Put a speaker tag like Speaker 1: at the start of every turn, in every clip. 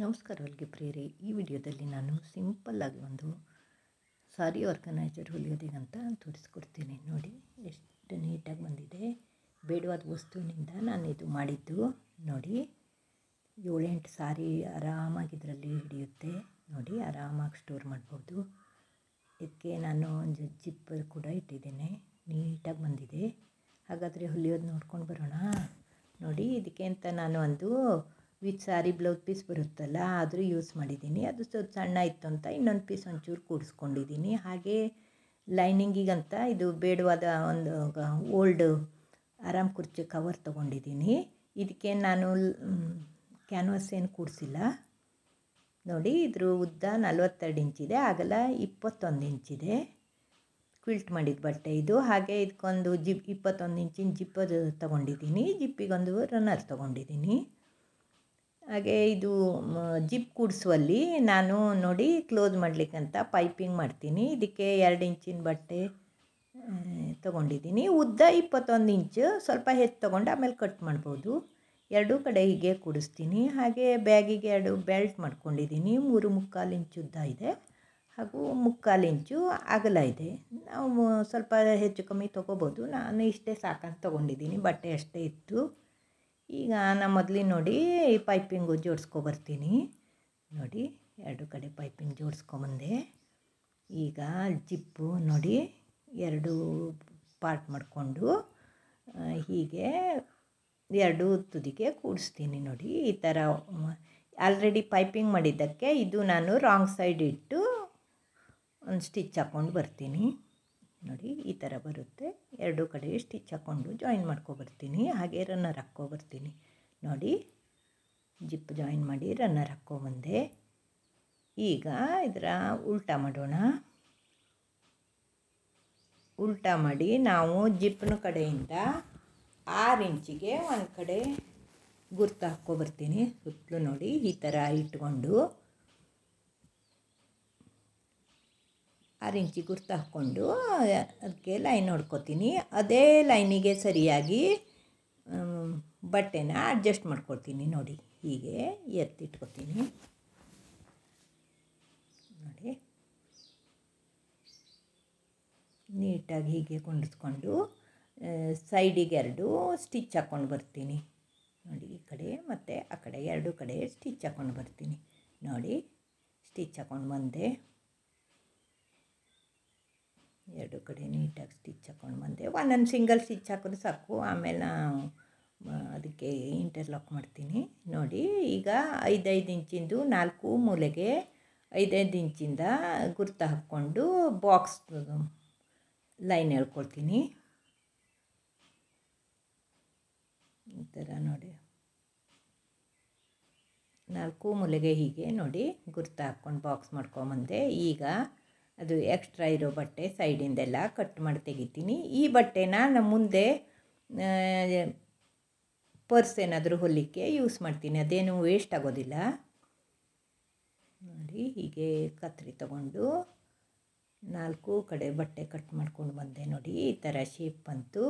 Speaker 1: ನಮಸ್ಕಾರ ಹೊಲಿಗೆ ಪ್ರೇರಿ ಈ ವಿಡಿಯೋದಲ್ಲಿ ನಾನು ಸಿಂಪಲ್ಲಾಗಿ ಒಂದು ಸಾರಿ ಆರ್ಗನೈಸರ್ ಹೊಲಿಯೋದಿಗಂತ ತೋರಿಸ್ಕೊಡ್ತೀನಿ. ನೋಡಿ, ಎಷ್ಟು ನೀಟಾಗಿ ಬಂದಿದೆ. ಬೇಡವಾದ ವಸ್ತುವಿನಿಂದ ನಾನು ಇದು ಮಾಡಿದ್ದು. ನೋಡಿ, ಏಳೆಂಟು ಸಾರಿ ಆರಾಮಾಗಿ ಇದರಲ್ಲಿ ಹಿಡಿಯುತ್ತೆ. ನೋಡಿ, ಆರಾಮಾಗಿ ಸ್ಟೋರ್ ಮಾಡ್ಬೋದು. ಇದಕ್ಕೆ ನಾನು ಒಂದು ಜಿಪ್ಪರ್ ಕೂಡ ಇಟ್ಟಿದ್ದೇನೆ. ನೀಟಾಗಿ ಬಂದಿದೆ. ಹಾಗಾದರೆ ಹೊಲಿಯೋದು ನೋಡ್ಕೊಂಡು ಬರೋಣ. ನೋಡಿ, ಇದಕ್ಕೆ ಅಂತ ನಾನು ಒಂದು ವಿತ್ ಸಾರಿ ಬ್ಲೌಸ್ ಪೀಸ್ ಬರುತ್ತಲ್ಲ, ಆದರೂ ಯೂಸ್ ಮಾಡಿದ್ದೀನಿ. ಅದು ಸ್ವಲ್ಪ ಸಣ್ಣ ಇತ್ತು ಅಂತ ಇನ್ನೊಂದು ಪೀಸ್ ಒಂಚೂರು ಕೂಡಿಸ್ಕೊಂಡಿದ್ದೀನಿ. ಹಾಗೆ ಲೈನಿಂಗಿಗಂತ ಇದು ಬೇಡವಾದ ಒಂದು ಓಲ್ಡ್ ಆರಾಮ್ ಕುರ್ಚಿ ಕವರ್ ತೊಗೊಂಡಿದ್ದೀನಿ. ಇದಕ್ಕೆ ನಾನು ಕ್ಯಾನ್ವಾಸ್ ಏನು ಕೂಡಿಸಿಲ್ಲ. ನೋಡಿ, ಇದ್ರ ಉದ್ದ ನಲ್ವತ್ತೆರಡು ಇಂಚಿದೆ ಆಗಲ್ಲ ಇಪ್ಪತ್ತೊಂದು ಇಂಚಿದೆ ಕ್ವಿಲ್ಟ್ ಮಾಡಿದ ಬಟ್ಟೆ ಇದು. ಹಾಗೆ ಇದಕ್ಕೊಂದು ಜಿಪ್, ಇಪ್ಪತ್ತೊಂದು ಇಂಚಿನ ಜಿಪ್ಪದು ತೊಗೊಂಡಿದ್ದೀನಿ. ಜಿಪ್ಪಿಗೊಂದು ರನ್ನರ್ ತೊಗೊಂಡಿದ್ದೀನಿ. ಹಾಗೆ ಇದು ಜಿಪ್ ಕೂಡಿಸುವಲ್ಲಿ ನಾನು ನೋಡಿ ಕ್ಲೋಸ್ ಮಾಡಲಿಕ್ಕಂತ ಪೈಪಿಂಗ್ ಮಾಡ್ತೀನಿ. ಇದಕ್ಕೆ ಎರಡು ಇಂಚಿನ ಬಟ್ಟೆ ತೊಗೊಂಡಿದ್ದೀನಿ. ಉದ್ದ ಇಪ್ಪತ್ತೊಂದು ಇಂಚು, ಸ್ವಲ್ಪ ಹೆಚ್ಚು ತೊಗೊಂಡು ಆಮೇಲೆ ಕಟ್ ಮಾಡ್ಬೋದು. ಎರಡೂ ಕಡೆ ಹೀಗೆ ಕೂಡಿಸ್ತೀನಿ. ಹಾಗೆ ಬ್ಯಾಗಿಗೆ ಎರಡು ಬೆಲ್ಟ್ ಮಾಡ್ಕೊಂಡಿದ್ದೀನಿ. ಮೂರು ಮುಕ್ಕಾಲು ಇಂಚು ಉದ್ದ ಇದೆ. ಹಾಗೂ ಮುಕ್ಕಾಲು ಇಂಚು ಅಗಲ ಇದೆ. ನಾವು ಸ್ವಲ್ಪ ಹೆಚ್ಚು ಕಮ್ಮಿ ತೊಗೋಬೋದು. ನಾನು ಇಷ್ಟೇ ಸಾಕಂತ ತೊಗೊಂಡಿದ್ದೀನಿ. ಬಟ್ಟೆ ಅಷ್ಟೇ ಇತ್ತು. ಈಗ ನಾನು ಮೊದಲಿಗೆ ನೋಡಿ ಈ ಪೈಪಿಂಗು ಜೋಡಿಸ್ಕೊಬರ್ತೀನಿ. ನೋಡಿ ಎರಡು ಕಡೆ ಪೈಪಿಂಗ್ ಜೋಡಿಸ್ಕೊಂಬಂದೆ. ಈಗ ಜಿಪ್ಪು ನೋಡಿ ಎರಡು ಪಾರ್ಟ್ ಮಾಡಿಕೊಂಡು ಹೀಗೆ ಎರಡು ತುದಿಗೆ ಕೂಡಿಸ್ತೀನಿ ನೋಡಿ ಈ ಥರ. ಆಲ್ರೆಡಿ ಪೈಪಿಂಗ್ ಮಾಡಿದ್ದಕ್ಕೆ ಇದು ನಾನು ರಾಂಗ್ ಸೈಡ್ ಇಟ್ಟು ಒಂದು ಸ್ಟಿಚ್ ಹಾಕ್ಕೊಂಡು ಬರ್ತೀನಿ. ನೋಡಿ, ಈ ಥರ ಬರುತ್ತೆ. ಎರಡು ಕಡೆ ಸ್ಟಿಚ್ ಹಾಕ್ಕೊಂಡು ಜಾಯಿನ್ ಮಾಡ್ಕೊಬರ್ತೀನಿ. ಹಾಗೆ ರನ್ನರ್ ಹಾಕ್ಕೊಬರ್ತೀನಿ. ನೋಡಿ ಜಿಪ್ ಜಾಯಿನ್ ಮಾಡಿ ರನ್ನರ್ ಹಾಕ್ಕೊಬಂದೆ ಈಗ ಇದರ ಉಲ್ಟಾ ಮಾಡೋಣ. ಉಲ್ಟಾ ಮಾಡಿ ನಾವು ಜಿಪ್ನ ಕಡೆಯಿಂದ ಆರು ಇಂಚಿಗೆ ಒಂದು ಕಡೆ ಗುರ್ತು ಹಾಕ್ಕೊಬರ್ತೀನಿ. ಸುತ್ತಲೂ ನೋಡಿ, ಈ ಥರ ಇಟ್ಕೊಂಡು. ಆರು ಇಂಚಿ ಗುರ್ತು ಹಾಕ್ಕೊಂಡು, ಅದಕ್ಕೆ ಲೈನ್ ಹೊಡ್ಕೊತೀನಿ ಅದೇ ಲೈನಿಗೆ ಸರಿಯಾಗಿ ಬಟ್ಟೆನ ಅಡ್ಜಸ್ಟ್ ಮಾಡ್ಕೊಳ್ತೀನಿ ನೋಡಿ. ಹೀಗೆ ಎತ್ತಿಟ್ಕೊತೀನಿ. ನೋಡಿ. ನೀಟಾಗಿ ಹೀಗೆ ಕುಂಡಿಸ್ಕೊಂಡು ಸೈಡಿಗೆ ಎರಡು ಸ್ಟಿಚ್ ಹಾಕ್ಕೊಂಡು ಬರ್ತೀನಿ. ನೋಡಿ, ಈ ಕಡೆ ಮತ್ತು ಆ ಕಡೆ ಎರಡು ಕಡೆ ಸ್ಟಿಚ್ ಹಾಕ್ಕೊಂಡು ಬರ್ತೀನಿ. ನೋಡಿ ಸ್ಟಿಚ್ ಹಾಕ್ಕೊಂಡು ಬಂದೆ. ಎರಡು ಕಡೆ ನೀಟಾಗಿ ಸ್ಟಿಚ್ ಹಾಕ್ಕೊಂಡು ಬಂದೆ. ಒಂದೊಂದು ಸಿಂಗಲ್ ಸ್ಟಿಚ್ ಹಾಕಿದ್ರೆ ಸಾಕು. ಆಮೇಲೆ ನಾವು ಅದಕ್ಕೆ ಇಂಟರ್ಲಾಕ್ ಮಾಡ್ತೀನಿ. ನೋಡಿ, ಈಗ ಐದೈದು ಇಂಚಿಂದು ನಾಲ್ಕು ಮೂಲೆಗೆ ಐದೈದು ಇಂಚಿಂದ ಗುರ್ತು ಹಾಕ್ಕೊಂಡು ಬಾಕ್ಸ್ ಲೈನ್ ಹೇಳ್ಕೊಳ್ತೀನಿ. ಈ ಥರ ನೋಡಿ. ನಾಲ್ಕು ಮೂಲೆಗೆ ಹೀಗೆ ನೋಡಿ ಗುರ್ತು ಹಾಕ್ಕೊಂಡು ಬಾಕ್ಸ್ ಮಾಡ್ಕೊಂಬಂದೆ. ಈಗ ಅದು ಎಕ್ಸ್ಟ್ರಾ ಇರೋ ಬಟ್ಟೆ ಸೈಡಿಂದೆಲ್ಲ ಕಟ್ ಮಾಡಿ ತೆಗಿತೀನಿ. ಈ ಬಟ್ಟೆನ ನಮ್ಮ ಮುಂದೆ ಪರ್ಸ್ ಏನಾದರೂ ಹೊಲಿಕ್ಕೆ ಯೂಸ್ ಮಾಡ್ತೀನಿ. ಅದೇನು ವೇಸ್ಟ್ ಆಗೋದಿಲ್ಲ. ನೋಡಿ, ಹೀಗೆ ಕತ್ರಿ ತಗೊಂಡು ನಾಲ್ಕು ಕಡೆ ಬಟ್ಟೆ ಕಟ್ ಮಾಡ್ಕೊಂಡು ಬಂದೆ ನೋಡಿ. ಈ ಥರ ಶೇಪ್ ಬಂತು.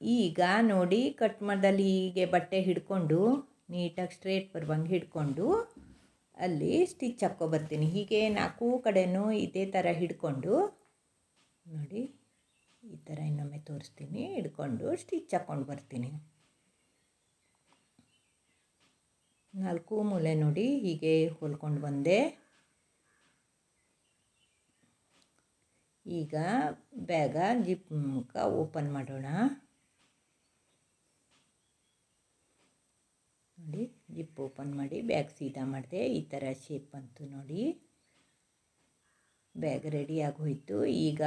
Speaker 1: ಈಗ ನೋಡಿ ಕಟ್ ಮಾಡ್ದಲ್ಲಿ ಹೀಗೆ ಬಟ್ಟೆ ಹಿಡ್ಕೊಂಡು, ನೀಟಾಗಿ ಸ್ಟ್ರೇಟ್ ಬರ್ಬಂಗೆ ಹಿಡ್ಕೊಂಡು ಅಲ್ಲಿ ಸ್ಟಿಚ್ ಹಾಕ್ಕೊಬರ್ತೀನಿ ಹೀಗೆ ನಾಲ್ಕು ಕಡೆಯೂ ಇದೇ ಥರ ಹಿಡ್ಕೊಂಡು, ನೋಡಿ, ಈ ಥರ ಇನ್ನೊಮ್ಮೆ ತೋರಿಸ್ತೀನಿ. ಹಿಡ್ಕೊಂಡು ಸ್ಟಿಚ್ ಹಾಕ್ಕೊಂಡು ಬರ್ತೀನಿ. ನಾಲ್ಕು ಮೂಲೆ ನೋಡಿ, ಹೀಗೆ ಹೊಲ್ಕೊಂಡು ಬಂದೆ. ಈಗ ಬ್ಯಾಗ ಜಿಪ್ ಮುಖ ಓಪನ್ ಮಾಡೋಣ. ನೋಡಿ ಜಿಪ್ ಓಪನ್ ಮಾಡಿ ಬ್ಯಾಗ್ ಸೀದಾ ಮಾಡಿದೆ, ಈ ಥರ ಶೇಪ್ ಬಂತು ನೋಡಿ. ಬ್ಯಾಗ್ ರೆಡಿ ಆಗೋಯ್ತು. ಈಗ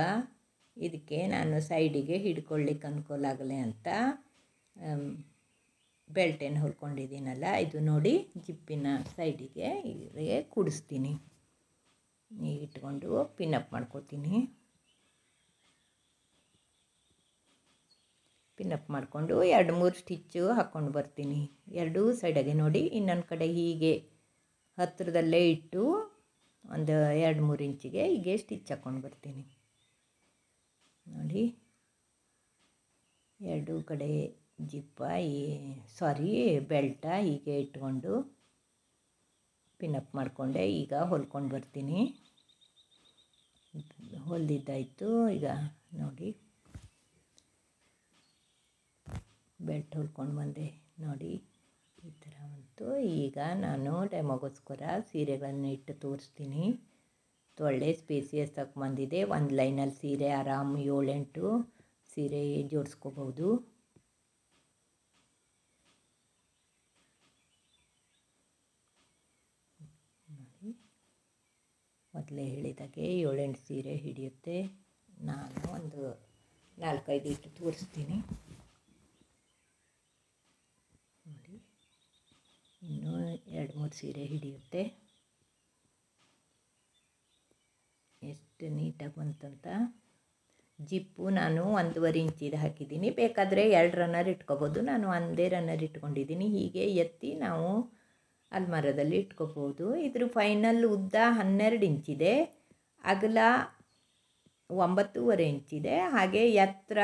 Speaker 1: ಇದಕ್ಕೆ ನಾನು ಸೈಡಿಗೆ ಹಿಡ್ಕೊಳ್ಳಿಕ್ಕೆ ಅನುಕೂಲ ಆಗಲಿ ಅಂತ ಬೆಲ್ಟೇನು ಹೊಲ್ಕೊಂಡಿದ್ದೀನಲ್ಲ ಇದು ನೋಡಿ ಜಿಪ್ಪಿನ ಸೈಡಿಗೆ ಇಲ್ಲಿಗೆ ಕೂಡಿಸ್ತೀನಿ. ಇಟ್ಕೊಂಡು ಇಟ್ಕೊಂಡು ಪಿನ್ನಪ್ ಮಾಡ್ಕೋತೀನಿ. ಪಿನ್ನಪ್ ಮಾಡಿಕೊಂಡು ಎರಡು ಮೂರು ಸ್ಟಿಚ್ಚು ಹಾಕ್ಕೊಂಡು ಬರ್ತೀನಿ. ಎರಡೂ ಸೈಡಾಗೆ ನೋಡಿ, ಇನ್ನೊಂದು ಕಡೆ ಹೀಗೆ ಹತ್ತಿರದಲ್ಲೇ ಇಟ್ಟು ಒಂದು ಎರಡು ಮೂರು ಇಂಚಿಗೆ ಹೀಗೆ ಸ್ಟಿಚ್ ಹಾಕ್ಕೊಂಡು ಬರ್ತೀನಿ. ನೋಡಿ, ಎರಡೂ ಕಡೆ ಜಿಪ್ಪ, ಈ ಸಾರಿ, ಬೆಲ್ಟ ಹೀಗೆ ಇಟ್ಕೊಂಡು ಪಿನ್ನಪ್ ಮಾಡಿಕೊಂಡೆ, ಈಗ ಹೊಲ್ಕೊಂಡು ಬರ್ತೀನಿ. ಹೊಲ್ದಿದ್ದಾಯಿತು, ಈಗ ನೋಡಿ. ಬೆಲ್ಟ್ ಹೊಲ್ಕೊಂಡು ಬಂದೆ. ನೋಡಿ, ಈ ಥರ ಬಂತು. ಈಗ ನಾನು ಡೆಮೋಗೋಸ್ಕರ ಸೀರೆಗಳನ್ನು ಇಟ್ಟು ತೋರಿಸ್ತೀನಿ. ಒಳ್ಳೆ ಸ್ಪೇಸಿಯಸ್ ಬಂದಿದೆ. ಒಂದು ಲೈನಲ್ಲಿ ಸೀರೆ, ಆರಾಮ್ ಏಳೆಂಟು ಸೀರೆ ಜೋಡಿಸ್ಕೋಬೋದು ಮೊದಲೇ ಹೇಳಿದಾಗೆ ಏಳೆಂಟು ಸೀರೆ ಹಿಡಿಯುತ್ತೆ. ನಾನು ಒಂದು ನಾಲ್ಕೈದು ಇಟ್ಟು ತೋರಿಸ್ತೀನಿ ನೋಡಿ ಇನ್ನೂ ಎರಡು ಮೂರು ಸೀರೆ ಹಿಡಿಯುತ್ತೆ. ಎಷ್ಟು ನೀಟಾಗಿ ಬಂತಂತ. ಜಿಪ್ಪು ನಾನು ಒಂದೂವರೆ ಇಂಚಿದು ಹಾಕಿದ್ದೀನಿ. ಬೇಕಾದರೆ ಎರಡು ರನ್ನರ್ ಇಟ್ಕೋಬೋದು. ನಾನು ಒಂದೇ ರನ್ನರ್ ಇಟ್ಕೊಂಡಿದ್ದೀನಿ. ಹೀಗೆ ಎತ್ತಿ ನಾವು ಅಲ್ಮಾರದಲ್ಲಿ ಇಟ್ಕೋಬೋದು. ಇದ್ರ ಫೈನಲ್ ಉದ್ದ ಹನ್ನೆರಡು ಇಂಚಿದೆ ಅಗಲ ಒಂಬತ್ತೂವರೆ ಇಂಚಿದೆ ಹಾಗೆ ಎತ್ತರ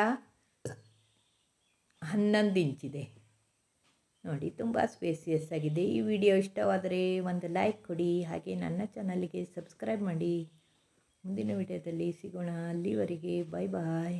Speaker 1: ಹನ್ನೊಂದು ಇಂಚಿದೆ ನೋಡಿ, ತುಂಬ ಸ್ಪೇಸಿಯಸ್ ಆಗಿದೆ. ಈ ವಿಡಿಯೋ ಇಷ್ಟವಾದರೆ ಒಂದು ಲೈಕ್ ಕೊಡಿ, ಹಾಗೆ ನನ್ನ ಚಾನಲ್ಗೆ ಸಬ್ಸ್ಕ್ರೈಬ್ ಮಾಡಿ. ಮುಂದಿನ ವಿಡಿಯೋದಲ್ಲಿ ಸಿಗೋಣ. ಅಲ್ಲಿವರೆಗೆ ಬಾಯ್ ಬಾಯ್